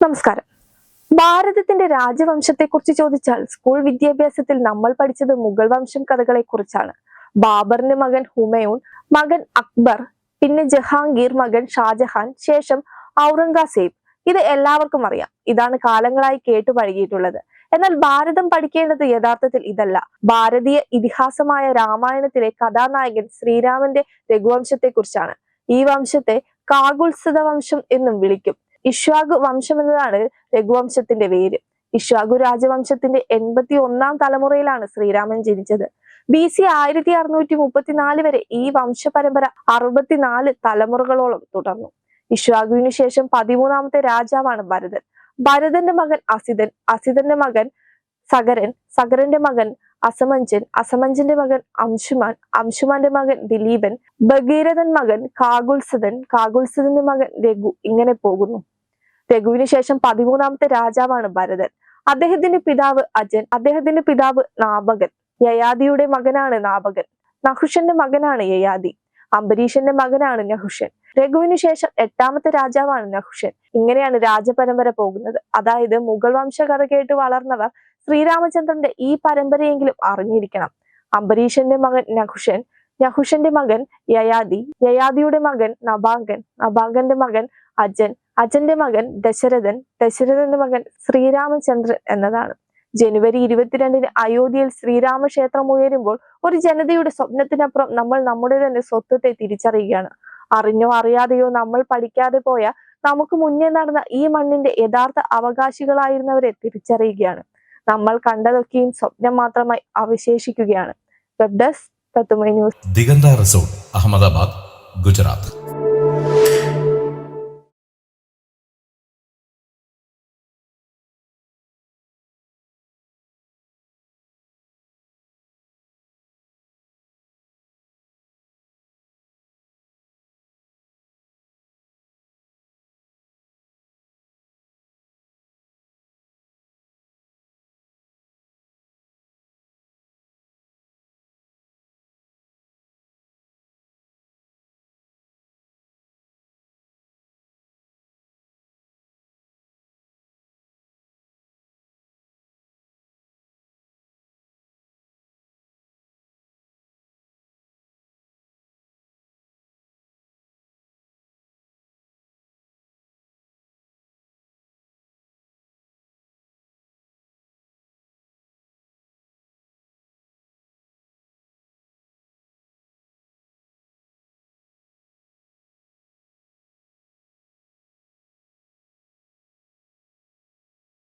നമസ്കാരം. ഭാരതത്തിന്റെ രാജവംശത്തെക്കുറിച്ച് ചോദിച്ചാൽ സ്കൂൾ വിദ്യാഭ്യാസത്തിൽ നമ്മൾ പഠിച്ചത് മുഗൾ വംശം കഥകളെ കുറിച്ചാണ് ബാബറിന്റെ മകൻ ഹുമയൂൺ മകൻ അക്ബർ പിന്നെ ജഹാംഗീർ മകൻ ഷാജഹാൻ ശേഷം ഔറംഗസേബ്. ഇത് എല്ലാവർക്കും അറിയാം. ഇതാണ് കാലങ്ങളായി കേട്ടു പഴകിയിട്ടുള്ളത്. എന്നാൽ ഭാരതം പഠിക്കേണ്ടത് യഥാർത്ഥത്തിൽ ഇതല്ല. ഭാരതീയ ഇതിഹാസമായ രാമായണത്തിലെ കഥാനായകൻ ശ്രീരാമന്റെ രഘുവംശത്തെ കുറിച്ചാണ് ഈ വംശത്തെ കാകുത്സത വംശം എന്നും വിളിക്കും. ഇഷ്വാകു വംശം എന്നതാണ് രഘുവംശത്തിന്റെ പേര്. ഇഷ്വാഗു രാജവംശത്തിന്റെ എൺപത്തി ഒന്നാം തലമുറയിലാണ് ശ്രീരാമൻ ജനിച്ചത്. ബി സി ആയിരത്തി അറുന്നൂറ്റി മുപ്പത്തിനാല് വരെ ഈ വംശപരമ്പര അറുപത്തിനാല് തലമുറകളോളം തുടർന്നു. ഇഷ്വാഗുവിനു ശേഷം പതിമൂന്നാമത്തെ രാജാവാണ് ഭരതൻ. ഭരതന്റെ മകൻ അസിതൻ അസിതന്റെ മകൻ സകരൻ സകരന്റെ മകൻ അസമഞ്ചൻ അസമഞ്ചന്റെ മകൻ അംശുമാൻ അംശുമാന്റെ മകൻ ദിലീപൻ ഭഗീരഥൻ മകൻ കാകുൽസദൻ കാകുൽസദന്റെ മകൻ രഘു ഇങ്ങനെ പോകുന്നു. രഘുവിന് ശേഷം പതിമൂന്നാമത്തെ രാജാവാണ് ഭരതൻ. അദ്ദേഹത്തിന്റെ പിതാവ് അജൻ അദ്ദേഹത്തിന്റെ പിതാവ് നാഭകൻ യയാദിയുടെ മകനാണ് നാഭകൻ നഹുഷന്റെ മകനാണ് യയാദി അംബരീഷന്റെ മകനാണ് നഹുഷൻ. രഘുവിന് ശേഷം എട്ടാമത്തെ രാജാവാണ് നഹുഷൻ. ഇങ്ങനെയാണ് രാജപരമ്പര പോകുന്നത്. അതായത് മുഗൾ വംശകഥ കേട്ട് വളർന്നവർ ശ്രീരാമചന്ദ്രന്റെ ഈ പരമ്പരയെങ്കിലും അറിഞ്ഞിരിക്കണം. അംബരീഷന്റെ മകൻ നഹുഷൻ നഹുഷന്റെ മകൻ യയാദി യയാദിയുടെ മകൻ നബാങ്കൻ നബാങ്കന്റെ മകൻ അജൻ അജന്റെ മകൻ ദശരഥൻ ദശരഥന്റെ മകൻ ശ്രീരാമചന്ദ്രൻ എന്നതാണ്. ജനുവരി ഇരുപത്തിരണ്ടിന് അയോധ്യയിൽ ശ്രീരാമക്ഷേത്രം ഉയരുമ്പോൾ ഒരു ജനതയുടെ സ്വപ്നത്തിനപ്പുറം നമ്മൾ നമ്മുടെ തന്നെ സ്വത്വത്തെ തിരിച്ചറിയുകയാണ്. അറിഞ്ഞോ അറിയാതെയോ നമ്മൾ പഠിക്കാതെ പോയ നമുക്ക് മുന്നേ നടന്ന ഈ മണ്ണിന്റെ യഥാർത്ഥ അവകാശികളായിരുന്നവരെ തിരിച്ചറിയുകയാണ്. നമ്മൾ കണ്ടതൊക്കെയും സ്വപ്നം മാത്രമായി അവശേഷിക്കുകയാണ്. Web desk news. Diganta resort Ahmedabad Gujarat.